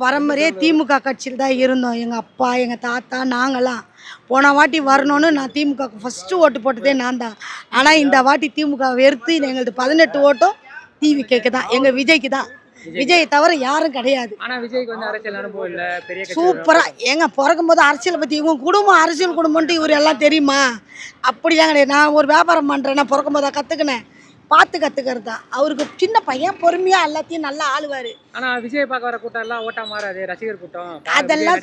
பரம்பரையே திமுக கட்சியில் தான் இருந்தோம். எங்கள் அப்பா எங்கள் தாத்தா நாங்களாம் போன வாட்டி வரணும்னு நான் திமுக ஃபஸ்ட்டு ஓட்டு போட்டதே நான் தான். ஆனால் இந்த வாட்டி திமுக வெறுத்து எங்களது பதினெட்டு ஓட்டும் டிவிக்கு தான் எங்கள் விஜய்க்கு தான். விஜய் தவிர யாரும் கிடையாது. சூப்பராக ஏங்க பிறக்கும் போது அரசியலை பற்றி இவங்க குடும்பம் அரசியல் குடும்பம்ன்ட்டு இவர் எல்லாம் தெரியுமா? அப்படிலாம் கிடையாது. நான் ஒரு வியாபாரம் பண்ணுறேன் நான் பிறக்கும் போதா கற்றுக்கினேன் பார்த்து கற்றுக்கிறது தான் அவருக்கு சின்ன பையன் பொறுமையாக எல்லாத்தையும் நல்லா ஆளுவார். ஆனா விஜய் பார்க்க வர கூட்டம் எல்லாம் ஓட்டா மாறாது. ரசிகர் கூட்டம் அதெல்லாம்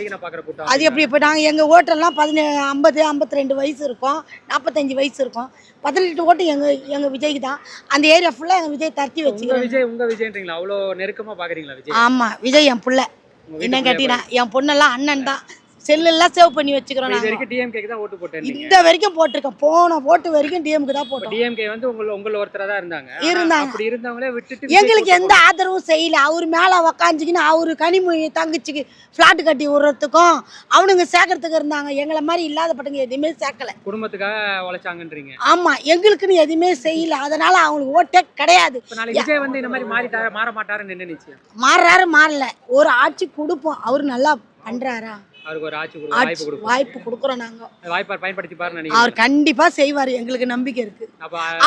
கூட்டம். அது எப்படி இப்போ நாங்கள் எங்கள் ஓட்டெல்லாம் பதினே ஐம்பது ஐம்பத்தி ரெண்டு வயசு இருக்கும். நாற்பத்தஞ்சு வயசு இருக்கும். பதினெட்டு ஓட்டு எங்கள் எங்கள் விஜய்க்கு தான். அந்த ஏரியா ஃபுல்லாக எங்கள் விஜய் தரத்தி வச்சுக்கிறோம் விஜய் உங்க விஜய்ன்றீங்களா? அவ்வளவு நெருக்கமா பாக்குறீங்களா விஜய்? ஆமாம் விஜய் என் புள்ள. என்ன கேட்டீங்கன்னா என் பொண்ணெல்லாம் அண்ணன் தான். செல்லெல்லாம் சேவ் பண்ணி வச்சுக்கிறோம் இது வரைக்கும் டிஎம்கேக்கு தான் ஓட்டு போட்டேன் இந்த வரைக்கும் போட்டிருக்கேன் போன ஓட்டு வரைக்கும் டிஎம்க்கு தான் போட்டோம். டிஎம்கே வந்து உங்கள உங்கள ஒருத்தரா தான் இருந்தாங்க. இருந்தாங்க. அப்படி இருந்தவங்களே விட்டுட்டு எங்களுக்கு எந்த ஆதரவும் செய்யல. அவர் மேலே உக்காந்துக்கின்னு அவர் கனிமொழி தங்கச்சிக்கு ஃப்ளாட் கட்டி விடுறதுக்கும் அவனுங்க சேர்க்கறதுக்கு இருந்தாங்க. எங்களை மாதிரி இல்லாதப்பட்டவங்க எதுவுமே சேர்க்கல. குடும்பத்துக்காக உழைச்சாங்கன்றீங்க. ஆமாம் எங்களுக்குன்னு எதுவுமே செய்யல. அதனால அவங்களுக்கு ஓட்டே கிடையாது. விஜய் வந்து இந்த மாதிரி மாறிட்டாரு மாற மாட்டாருன்னு என்ன நிச்சயம் மாறுறாரு மாறல. ஒரு ஆட்சி கொடுப்போம். அவர் நல்லா பண்றாரா? அவருக்கு ஒரு ஆட்சி வாய்ப்பு கொடுக்கும் வாய்ப்பு கொடுக்குறோம் நாங்கள் வாய்ப்பை பயன்படுத்தி பாருன்னு அவர் கண்டிப்பாக செய்வார் எங்களுக்கு நம்பிக்கை இருக்கு.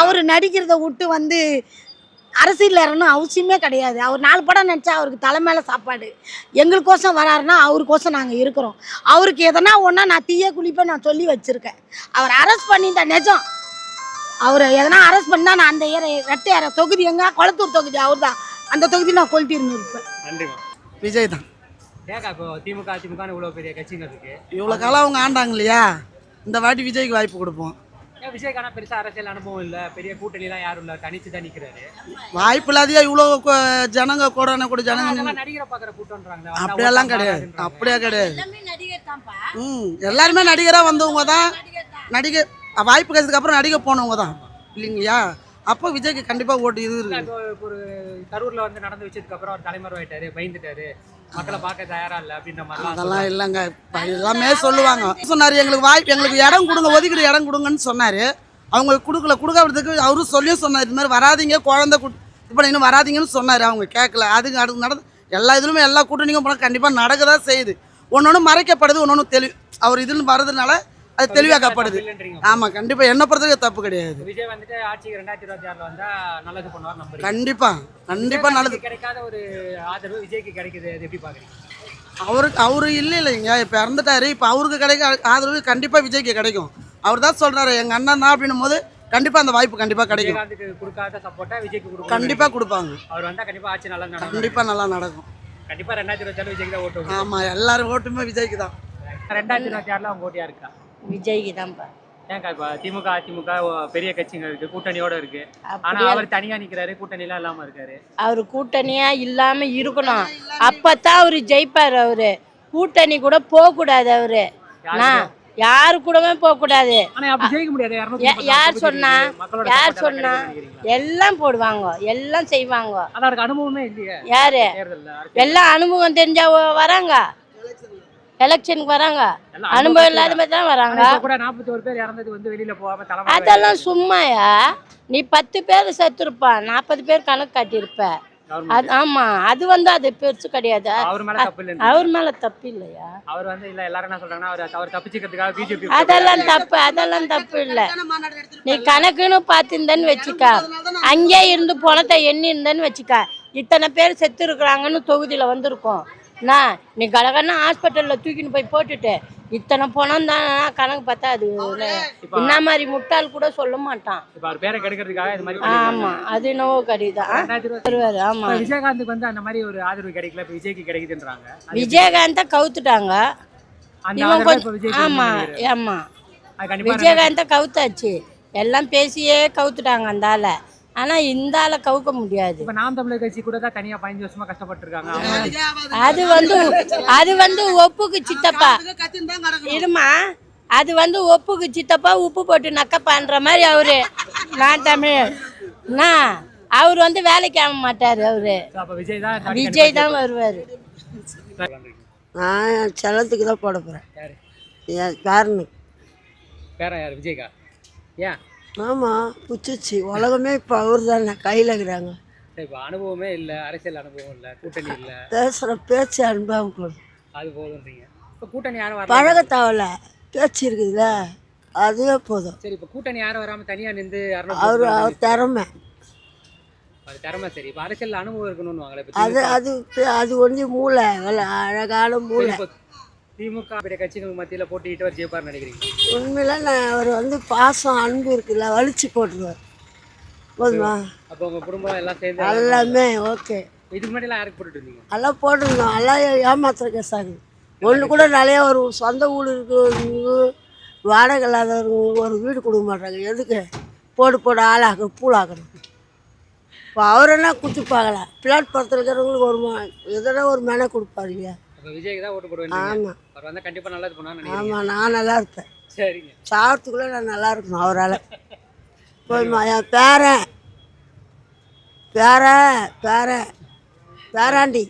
அவர் நடிக்கிறத விட்டு வந்து அரசியல் இறங்கணும் அவசியமே கிடையாது. அவர் நாலு படம் நடிச்சா அவருக்கு தலை மேலே சாப்பாடு. எங்களுக்கோசம் வராருன்னா அவருக்கோசம் நாங்கள் இருக்கிறோம். அவருக்கு எதனா ஒன்றா நான் தீய குளிப்பேன் நான் சொல்லி வச்சுருக்கேன். அவர் அரெஸ்ட் பண்ணிட்ட நிஜம். அவரை எதனா அரெஸ்ட் பண்ணால் நான் அந்த ஏற ரெட்டை ஏற தொகுதி எங்க? கொளத்தூர் தொகுதி அவர் தான் அந்த தொகுதி நான் கொளுத்திருந்து இருப்பேன் நன்றிமா விஜய் தான். ஏக்கா இப்போ திமுக அதிமுக இவ்வளவு பெரிய கட்சிங்க இருக்கு. இவ்வளோ காலம் அவங்க ஆண்டாங்க இல்லையா? இந்த வாட்டி விஜய்க்கு வாய்ப்பு கொடுப்போம். ஏன் விஜய்க்கான பெருசா அரசியல் அனுபவம் இல்ல. பெரிய கூட்டணி எல்லாம் யாரும் இல்ல. தனிச்சு தான் நிக்கிறாரு. வாய்ப்பு இல்லாதையா இவ்வளோ ஜனங்க கூடான கூட ஜனங்க நடிகரை பாக்குற கூட்டம்ன்றாங்க அப்படியெல்லாம் கிடையாது. அப்படியே கிடையாது. ம் எல்லாருமே நடிகராக வந்தவங்க தான். நடிகை வாய்ப்பு கிடைச்சதுக்கு அப்புறம் நடிகை போனவங்க தான். இல்லைங்களா அப்போ விஜய்க்கு கண்டிப்பாக ஓட்டு இது இருக்கு ஒரு கரூர்ல வந்து நடந்து வச்சதுக்கு அப்புறம் அவர் தலைமறை ஆயிட்டாரு பயந்துட்டாரு. மக்களை பார்க்க தயாரா இல்ல அப்படின்ற மாதிரி அதெல்லாம் இல்லைங்க. எல்லாமே சொல்லுவாங்க. சொன்னார் எங்களுக்கு வாய்ப்பு எங்களுக்கு இடம் கொடுங்க ஒதுக்கீடு இடம் கொடுங்கன்னு சொன்னார். அவங்க கொடுக்கல கொடுக்காததுக்கு அவரும் சொல்லியும் சொன்னார் இது மாதிரி வராதீங்க குழந்தை குட் இப்போ இன்னும் வராதீங்கன்னு சொன்னார் அவங்க கேட்கல அதுக்கு அடுத்து நடந்து எல்லா இதுலுமே எல்லா கூட்டணிக்கும் போனால் கண்டிப்பாக நடக்க தான் செய்யுது. ஒன்று ஒன்று மறைக்கப்படுது ஒன்று ஒன்று தெளி அவர் இதுன்னு வர்றதுனால அது தெளிவாக்கப்படுது இல்லைன்றீங்க ஆமாம் கண்டிப்பாக என்ன பொறுத்தவரைக்கும் தப்பு கிடையாது. விஜய் வந்துட்டு ஆட்சிக்கு ரெண்டாயிரத்தி இருபத்தி ஆறுல வந்தா நல்லது பண்ணுவார் கண்டிப்பாக கண்டிப்பாக நல்லது. கிடைக்காத ஒரு ஆதரவு விஜய்க்கு கிடைக்குது. அது எப்படி பாக்குறீங்க? அவருக்கு அவரு இல்லை இல்லைங்க இப்போ இறந்துட்டாரு. இப்போ அவருக்கு கிடைக்க ஆதரவு கண்டிப்பாக விஜய்க்கு கிடைக்கும். அவர் தான் சொல்கிறாரு எங்கள் அண்ணன் தான் அப்படின்னும் போது கண்டிப்பாக அந்த வாய்ப்பு கண்டிப்பாக கிடைக்கும். கொடுக்காத சப்போர்ட்டா விஜய்க்கு கொடுக்கும் கண்டிப்பாக கொடுப்பாங்க. அவர் வந்தா கண்டிப்பா ஆட்சி நல்லா நடக்கும். கண்டிப்பாக நல்லா நடக்கும். கண்டிப்பா ரெண்டாயிரத்தி இருபத்தி ஆறு விஜய்க்கு தான் ஓட்டு. ஆமாம் எல்லாரும் ஓட்டுமே விஜய்க்கு தான். ரெண்டாயிரத்தி இருபத்தி ஆறுல அவங்க ஓட்டியா இருக்கா விஜய்க்கு தான்ப்பா ஏன்க்கா இப்போ திமுக அதிமுக பெரிய கட்சிங்க இருக்கு கூட்டணியோட இருக்கு. ஆனா அவர் தனியா நிக்கிறாரு கூட்டணி எல்லாம் இல்லாம இருக்காரு. அவர் கூட்டணியா இல்லாம இருக்கணும். அப்பதான் அவரு ஜெயிப்பார் அவரு. கூட்டணி கூட போக கூடாது அவரு. யாரு கூடவே போக கூடாது யார் சொன்னா யார் சொன்னா எல்லாம் போடுவாங்க எல்லாம் செய்வாங்க. யாரு? எல்லாம் அனுபவம் தெரிஞ்சா வராங்க. எலெக்ஷனுக்கு வராங்க. அனுபவம் இல்லாத மாதிரி தான் வராங்க. ஆனா இப்ப கூட நாற்பத்தி ஒரு பேர் இறந்தது வந்து வெளியில போகாம தலைமை அதெல்லாம் சும்மாயா? நீ பத்து பேர் செத்துருப்பான் நாற்பது பேர் கணக்கு காட்டியிருப்ப. அது ஆமா. அது வந்து அது பெருசு கிடையாது. அவர் மேல தப்பு இல்லை அவர் மேல தப்பு இல்லையா? அவர் வந்து இல்ல எல்லாரும் என்ன சொல்றாங்கன்னா அவர் அவர் தப்பிச்சுக்கிறதுக்காக பிஜேபி அதெல்லாம் தப்பு அதெல்லாம் தப்பு இல்ல. நீ கணக்குன்னு பார்த்துருந்தேன்னு வச்சுக்க. அங்கே இருந்து பணத்தை எண்ணி இருந்தேன்னு வச்சுக்க. இத்தனை பேர் செத்து இருக்கிறாங்கன்னு தொகுதியில் வந்திருக்கோம். நான் நீ கடகடனா ஹாஸ்பிட்டலில் தூக்கின்னு போய் போட்டுட்டு இத்தனை பணம் தான் கணக்கு பார்த்தா அது என்ன மாதிரி முட்டாள் கூட சொல்ல மாட்டான். இப்ப அவர் பேரை கெடுக்கிறதுக்காக இது மாதிரி ஆமா அது என்னவோ கடிதான் வருவாரு ஆமா. இப்ப விஜயகாந்துக்கு வந்து அந்த மாதிரி ஒரு ஆதரவு கிடைக்கல இப்ப விஜய்க்கு கிடைக்குதுன்றாங்க. விஜயகாந்த கவுத்துட்டாங்க. அந்த இவன் ஆதரவு இப்ப கொஞ்சம் விஜய்க்கு ஆமா நினைக்கிறேன். ஆமா. அது கண்டிப்பா விஜயகாந்த கவுத்தாச்சு. எல்லாம் பேசியே கவுத்துட்டாங்க அந்த ஆளை. ஆனா இந்த ஆளை கவுக்க முடியாது. இப்ப நாம் தமிழர் கட்சி கூட தான் தனியா பதினஞ்சு வருஷமா கஷ்டப்பட்டு இருக்காங்க அவங்க அது வந்து அது வந்து ஒப்புக்கு சித்தப்பா. இருமா? அது வந்து ஒப்புக்கு சித்தப்பா உப்பு போட்டு நக்கப்பான்ற மாதிரி அவரு. நான் தமிழ் நான் அவர் வந்து வேலைக்கு ஆக மாட்டாரு அவரு. விஜய் தான் விஜய் தான் வருவாரு. நான் செல்லத்துக்கு தான் போட போகிறேன் பேரனுக்கு. பேரா யாரு? விஜய்க்கா? ஏன்? ஆமாம் புச்சிச்சு. உலகமே இப்போ அவர் தானே கையில் இருக்கிறாங்க. இப்போ அனுபவமே இல்ல அரசியல் அனுபவம் இல்ல கூட்டணி இல்ல. பேசுகிற பேச்சு அனுபவம் அது போதுன்றீங்க. இப்போ கூட்டணி யாரும் வரல? பழக தேவையில்ல பேச்சு இருக்குதுல்ல அதுவே போதும். சரி இப்போ கூட்டணி யாரும் வராம தனியா நின்று அவர் அவர் திறமை. அது திறமை சரி. இப்போ அரசியல் அனுபவம் இருக்கணும்னு அது அது அது ஒன்றி மூளை அழகான மூளை. திமுக கட்சிகள் மத்தியில போட்டிட்டு அவர் ஜெயிப்பார்னு நினைக்கிறீங்க? உண்மையில நான் அவர் வந்து பாசம் அன்பு இருக்குல்ல வலிச்சு போட்டுருவார். போதுமா? அப்போ உங்க குடும்பம் எல்லாம் சேர்ந்து எல்லாமே ஓகே. இதுக்கு முன்னாடி எல்லாம் யாருக்கு போட்டுட்டு இருந்தீங்க? எல்லாம் போட்டிருந்தோம். எல்லாம் ஏமாத்துற கேஸ் ஆகுது. ஒன்று கூட நிறைய ஒரு சொந்த வீடு இருக்கிறவங்க வாடகை இல்லாதவங்க ஒரு வீடு கொடுக்க மாட்டாங்க. எதுக்கு? போடு போடு ஆளாக பூலாக்கணும் இப்போ அவரென்னா குத்தி பார்க்கலாம் பிளாட்பாரத்தில் இருக்கிறவங்களுக்கு ஒரு எதனா ஒரு மெனை கொடுப்பாரு இல்லையா? அப்போ விஜய்க்கு தான் ஓட்டு போடுவேன் ஆமாம் அவர் வந்தா கண்டிப்பா நல்லது பண்ணுவான்னு நினைக்கிறீங்க ஆமாம் நான் நல்லா இருப்பேன். சரிங்க. சாவத்துக்குள்ளே நான் நல்லா இருக்கணும் அவரால். போய்மா என் பேரன். பேரன் பேரன். பேராண்டி.